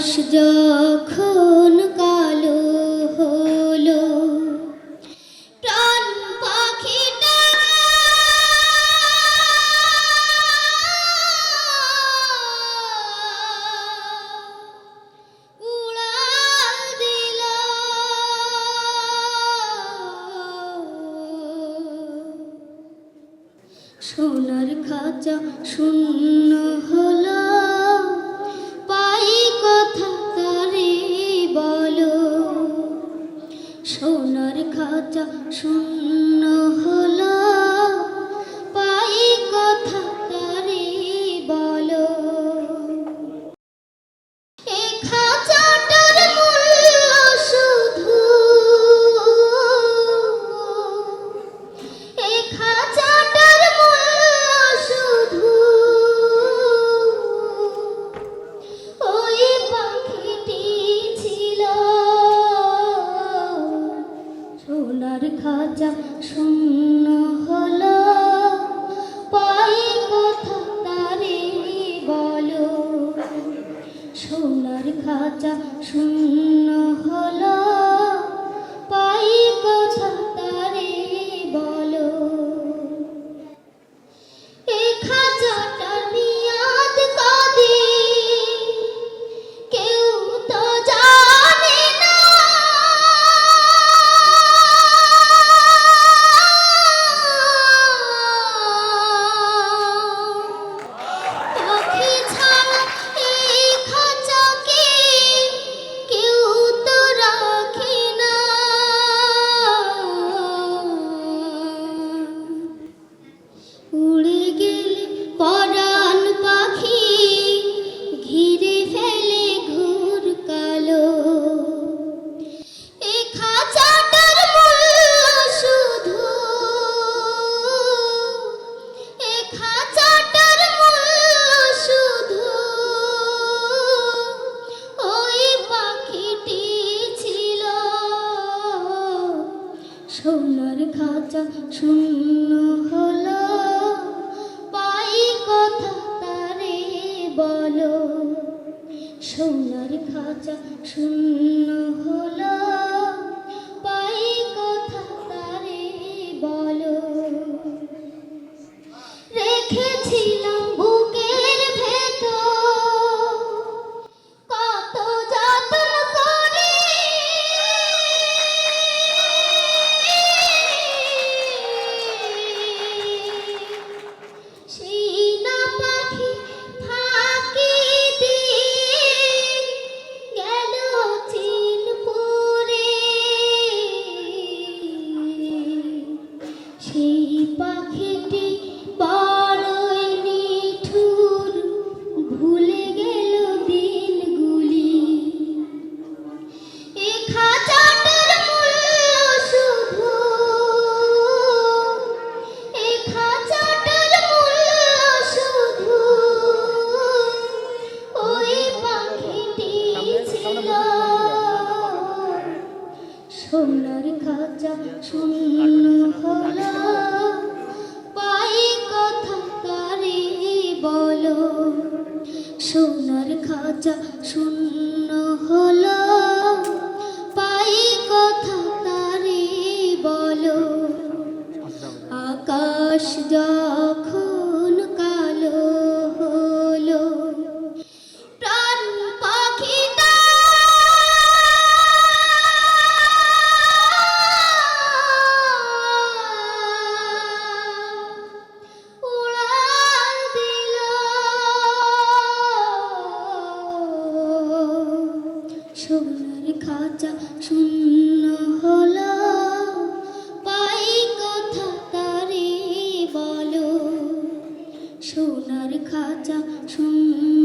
যখন কালো হলো প্রাণ পাখিটা উড়াল দিল। সোনার খাঁচা শূন্য হলো সোনার খাঁচা শূন্য হলো। খাঁচা শূন্য কথা তারে বলো। সোনার খাঁচা শূন্য হলো। খাঁচা শূন্য হলো। পাই কথা তারে বলো। সোনার খাঁচা শূন্য হলো। পাই কথা তারে বলো। রেখেছিলাম সেই পাখিটি সোনার খাঁচা শূন্য হলো। পাই কথা কারে বলো। সোনার খাঁচা শূন্য হলো। পাই কথা তারে বলো। আকাশ যখন শূন্য হলো। পাই কথা তারে বলো। সোনার খাঁচা শূন্য